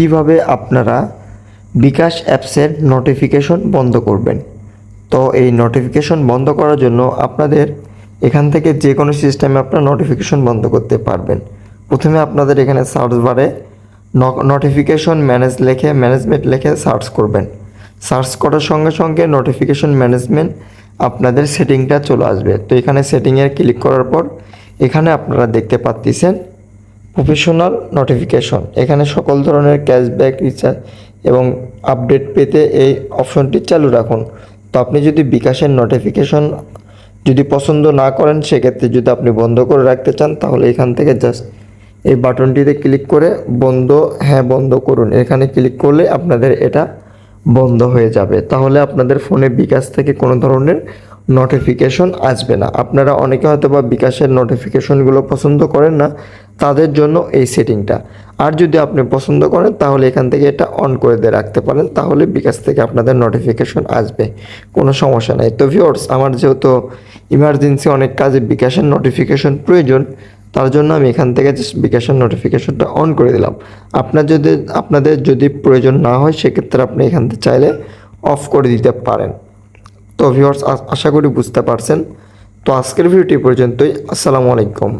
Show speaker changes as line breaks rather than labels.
কীভাবে আপনারা বিকাশ অ্যাপসের নোটিফিকেশন বন্ধ করবেন? তো এই নোটিফিকেশন বন্ধ করার জন্য আপনাদের এখান থেকে যে কোনো সিস্টেমে আপনারা নোটিফিকেশন বন্ধ করতে পারবেন। প্রথমে আপনাদের এখানে সার্চ বারে নোটিফিকেশন ম্যানেজ লিখে ম্যানেজমেন্ট লিখে সার্চ করবেন। সার্চ করার সঙ্গে সঙ্গে নোটিফিকেশন ম্যানেজমেন্ট আপনাদের সেটিংটা চলে আসবে। তো এখানে সেটিংয়ে ক্লিক করার পর এখানে আপনারা দেখতে পাচ্ছেন প্রফেশনাল নোটিফিকেশন। এখানে সকল ধরনের ক্যাশব্যাক রিচার্জ এবং আপডেট পেতে এই অপশনটি চালু রাখুন। তো আপনি যদি বিকাশের নোটিফিকেশন যদি পছন্দ না করেন, সেক্ষেত্রে যদি আপনি বন্ধ করে রাখতে চান, তাহলে এখান থেকে জাস্ট এই বাটনটিতে ক্লিক করে বন্ধ হ্যাঁ বন্ধ করুন। এখানে ক্লিক করলে আপনাদের এটা বন্ধ হয়ে যাবে। তাহলে আপনাদের ফোনে বিকাশ থেকে কোনো ধরনের নোটিফিকেশন আসবে না। আপনারা অনেকে হয়তো বা বিকাশের নোটিফিকেশনগুলো পছন্দ করেন না, তাদের জন্য এই সেটিংটা। আর যদি আপনি পছন্দ করেন, তাহলে এখান থেকে এটা অন করে দিয়ে রাখতে পারেন, তাহলে বিকাশ থেকে আপনাদের নোটিফিকেশন আসবে। কোনো সমস্যা নাই। তো ভিওর্স আমার যেহেতু ইমার্জেন্সি অনেক কাজে বিকাশের নোটিফিকেশন প্রয়োজন, তার জন্য আমি এখান থেকে জাস্ট বিকাশের নোটিফিকেশনটা অন করে দিলাম। আপনার যদি, আপনাদের যদি প্রয়োজন না হয়, সেক্ষেত্রে আপনি এখান থেকে চাইলে অফ করে দিতে পারেন। তো ভিউয়ার্স আশা করি বুঝতে পারছেন। তো আজকের ভিডিওটি পর্যন্তই। আসসালামু আলাইকুম।